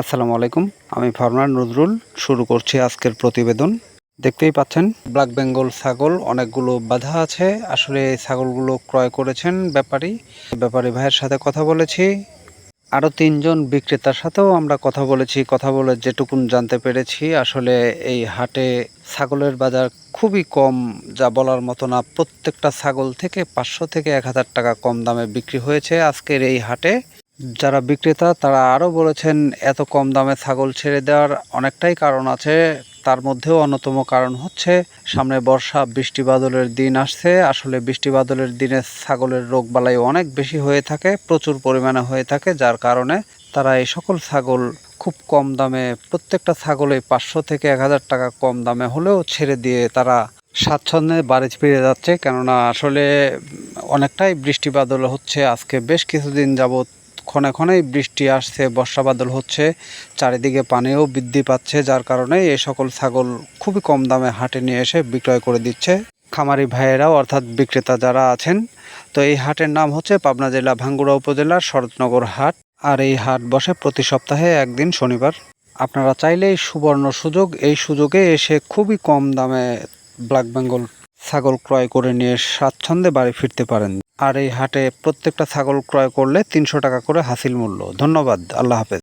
আসসালামু আলাইকুম। আমি ফার্মার নজরুল। শুরু করছি আজকের প্রতিবেদন। দেখতেই পাচ্ছেন, ব্ল্যাক বেঙ্গল ছাগল, অনেকগুলো বাধা আছে। আসলে এই ছাগলগুলো ক্রয় করেছেন ব্যাপারী। ব্যাপারী ভাইয়ের সাথে কথা বলেছি। আরও তিনজন বিক্রেতার সাথেও আমরা কথা বলেছি। কথা বলে যেটুকুন জানতে পেরেছি, আসলে এই হাটে ছাগলের বাজার খুবই কম, যা বলার মতো না। প্রত্যেকটা ছাগল থেকে পাঁচশো থেকে এক হাজার টাকা কম দামে বিক্রি হয়েছে আজকের এই হাটে। যারা বিক্রেতা, তারা আরও বলেছেন, এত কম দামে ছাগল ছেড়ে দেওয়ার অনেকটাই কারণ আছে। তার মধ্যেও অন্যতম কারণ হচ্ছে, সামনে বর্ষা, বৃষ্টি বাদলের দিন আসছে। আসলে বৃষ্টি বাদলের দিনে ছাগলের রোগ বালাই অনেক বেশি হয়ে থাকে, প্রচুর পরিমাণে হয়ে থাকে, যার কারণে তারা এই সকল ছাগল খুব কম দামে, প্রত্যেকটা ছাগলে পাঁচশো থেকে এক হাজার টাকা কম দামে হলেও ছেড়ে দিয়ে তারা স্বাচ্ছন্দ্যে বাড়ি ফিরে যাচ্ছে। কেননা আসলে অনেকটাই বৃষ্টি বাদল হচ্ছে। আজকে বেশ কিছুদিন যাবৎ ক্ষণে ক্ষণেই বৃষ্টি আসছে, বর্ষা বাদল হচ্ছে, চারিদিকে পানিও বৃদ্ধি পাচ্ছে, যার কারণে এই সকল ছাগল খুবই কম দামে হাটে নিয়ে এসে বিক্রয় করে দিচ্ছে। খামারি ভাইয়েরাও অর্থাৎ বিক্রেতা যারা আছেন, তো এই হাটের নাম হচ্ছে পাবনা জেলা ভাঙ্গুড়া উপজেলার শরৎনগর হাট, আর এই হাট বসে প্রতি সপ্তাহে একদিন শনিবার। আপনারা চাইলেই সুবর্ণ সুযোগ, এই সুযোগে এসে খুবই কম দামে ব্ল্যাক বেঙ্গল ছাগল ক্রয় করে নিয়ে স্বাচ্ছন্দ্যে বাড়ি ফিরতে পারেন। আর এই হাটে প্রত্যেকটা ছাগল ক্রয় করলে তিনশো টাকা করে হাসিল মূল্য। ধন্যবাদ। আল্লাহ হাফেজ।